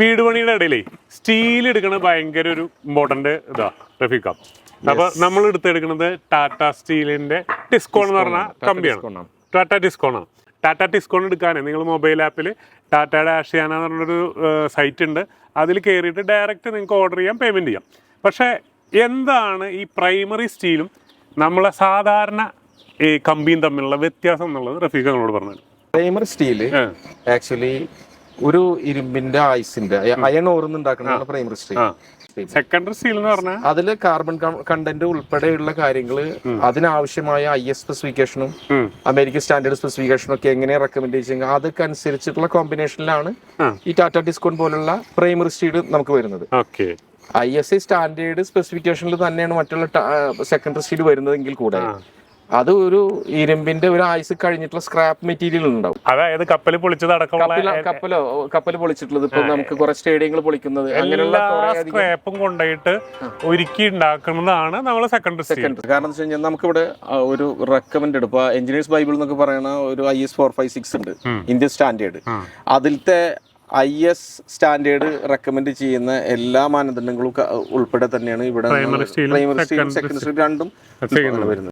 വീട് പണിയുടെ ഇടയിലേ സ്റ്റീൽ എടുക്കണ ഭയങ്കര ഒരു ഇമ്പോർട്ടന്റ് ഇതാ റഫീഖ. അപ്പൊ നമ്മൾ എടുത്തെടുക്കുന്നത് ടാറ്റ സ്റ്റീലിന്റെ ടിസ്കോൺ എന്ന് പറഞ്ഞ കമ്പിയാണ്. ടാറ്റ ടിസ്കോണാണ് ടാറ്റ ടിസ്കോൺ എടുക്കാനേ നിങ്ങൾ മൊബൈൽ ആപ്പിൽ ടാറ്റ ഡാഷ് എന്ന് പറഞ്ഞൊരു സൈറ്റ് ഉണ്ട്. അതിൽ കയറിയിട്ട് ഡയറക്റ്റ് നിങ്ങൾക്ക് ഓർഡർ ചെയ്യാം പേയ്മെന്റ് ചെയ്യാം. പക്ഷേ എന്താണ് ഈ പ്രൈമറി സ്റ്റീലും നമ്മളെ സാധാരണ ഈ കമ്പിയും തമ്മിലുള്ള വ്യത്യാസം എന്നുള്ളത് റഫീഖ് നിങ്ങളോട് പറഞ്ഞത്. പ്രൈമറി സ്റ്റീൽ ആക്ച്വലി ഒരു ഇരുമ്പിന്റെ ആയുസിന്റെ അയൺ ഓർന്ന് ഉണ്ടാക്കുന്നതാണ് പ്രൈമറി സ്റ്റീൽ സെക്കൻഡറി സ്റ്റീൽ എന്ന് പറഞ്ഞാൽ അതിൽ കാർബൺ കണ്ടന്റ് ഉൾപ്പെടെയുള്ള കാര്യങ്ങൾ അതിനാവശ്യമായ ഐ എസ് സ്പെസിഫിക്കേഷനും. അമേരിക്കൻ സ്റ്റാൻഡേർഡ് സ്പെസിഫിക്കേഷനും ഒക്കെ എങ്ങനെ റെക്കമെൻഡ് ചെയ്യുക അതൊക്കെ അനുസരിച്ചിട്ടുള്ള കോമ്പിനേഷനിലാണ് ഈ ടാറ്റ ഡിസ്കൗണ്ട് പോലുള്ള പ്രൈമറി സ്റ്റീൽ നമുക്ക് വരുന്നത്. Okay. I S I standard സ്പെസിഫിക്കേഷനിൽ തന്നെയാണ് മറ്റുള്ള സെക്കൻഡറി സ്റ്റീൽ വരുന്നതെങ്കിൽ കൂടെ. അത് ഒരു ഇരുമ്പിന്റെ ഒരു ആയുസ് കഴിഞ്ഞിട്ടുള്ള സ്ക്രാപ്പ് മെറ്റീരിയൽ ഉണ്ടാവും. അതായത് കപ്പൽ പൊളിച്ചതടക്കം കപ്പല കപ്പലോ കപ്പൽ പൊളിച്ചിട്ടുള്ളത് ഇപ്പൊ നമുക്ക് കുറെ സ്റ്റേഡിയങ്ങൾ പൊളിക്കുന്നത്. അങ്ങനെയുള്ള സ്ക്രാപ്പും കൊണ്ടായിട്ട് ഒരുക്കി ഉണ്ടാക്കുന്നതാണ് നമ്മൾ സെക്കൻഡറി സെക്കൻഡറി സെക്കൻഡ് കാരണം വെച്ച് കഴിഞ്ഞാൽ നമുക്കിവിടെ ഒരു റെക്കമെൻഡ് ഇപ്പൊ എഞ്ചിനീയേഴ്സ് ബൈബിൾ എന്നൊക്കെ പറയുന്ന ഒരു I S four five six ഉണ്ട്. ഇന്ത്യൻ സ്റ്റാൻഡേർഡ് അതിലത്തെ ഐ എസ് സ്റ്റാൻഡേർഡ് റെക്കമെൻഡ് ചെയ്യുന്ന എല്ലാ മാനദണ്ഡങ്ങളും ഉൾപ്പെടെ തന്നെയാണ് ഇവിടെ പ്രൈമറി സ്റ്റീലും സെക്കൻഡറി രണ്ടും വരുന്നത്